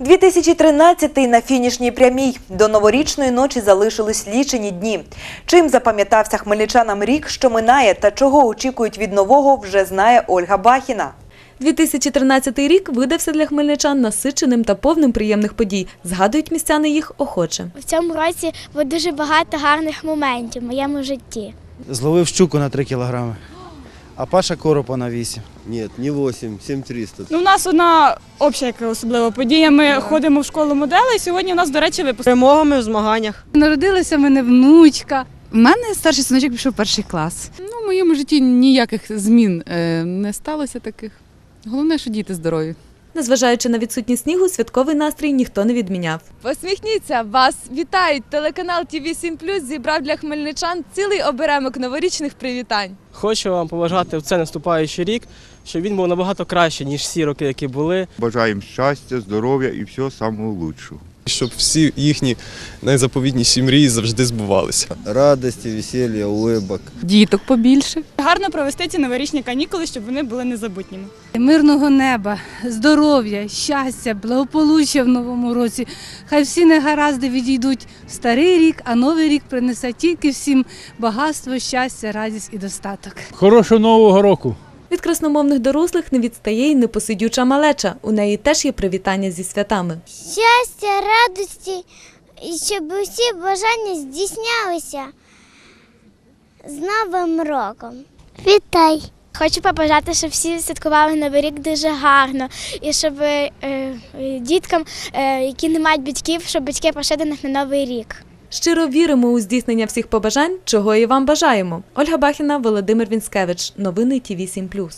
2013 на фінішній прямій. До новорічної ночі залишились лічені дні. Чим запам'ятався хмельничанам рік, що минає, та чого очікують від нового, вже знає Ольга Бахіна. 2013 рік видався для хмельничан насиченим та повним приємних подій. Згадують містяни їх охоче. В цьому році було дуже багато гарних моментів в моєму житті. Зловив щуку на 3 кілограми, а Паша коропа на 8. Ні, не 8, 7300. Ну, у нас одна обща яка особлива подія. Ми ходимо в школу моделей. Сьогодні у нас, до речі, випуск. перемогами в змаганнях. Народилася в мене внучка. У мене старший синочок пішов в перший клас. Ну, в моєму житті ніяких змін е, не сталося таких. Головне, що діти здорові. Незважаючи на відсутність снігу, святковий настрій ніхто не відміняв. Посміхніться, вас вітають! Телеканал ТВ 7 зібрав для хмельничан цілий оберемок новорічних привітань. Хочу вам побажати в цей наступаючий рік, щоб він був набагато краще, ніж всі роки, які були. Бажаємо щастя, здоров'я і всього самого лучшого. Щоб всі їхні найзаповітніші мрії завжди збувалися. Радости, веселья, улыбок. Діток побільше. Гарно провести ці новорічні канікули, щоб вони були незабутніми. Мирного неба, здоров'я, щастя, благополуччя в новому році. Хай всі негаразди відійдуть в старий рік, а новий рік принесе тільки всім багатство, щастя, радість і достаток. Хорошого нового року! Від красномовних дорослих не відстає й непосидюча малеча. У неї теж є привітання зі святами. Щастя, радості, і щоб усі бажання здійснялися з Новим роком. Вітай! Хочу побажати, щоб всі святкували Новий рік дуже гарно, і щоб е, е, діткам, е, які не мають батьків, щоб батьки пішли до них на Новий рік. Щиро віримо у здійснення всіх побажань, чого і вам бажаємо. Ольга Бахіна, Володимир Вінськевич. Новини ТВ 7+.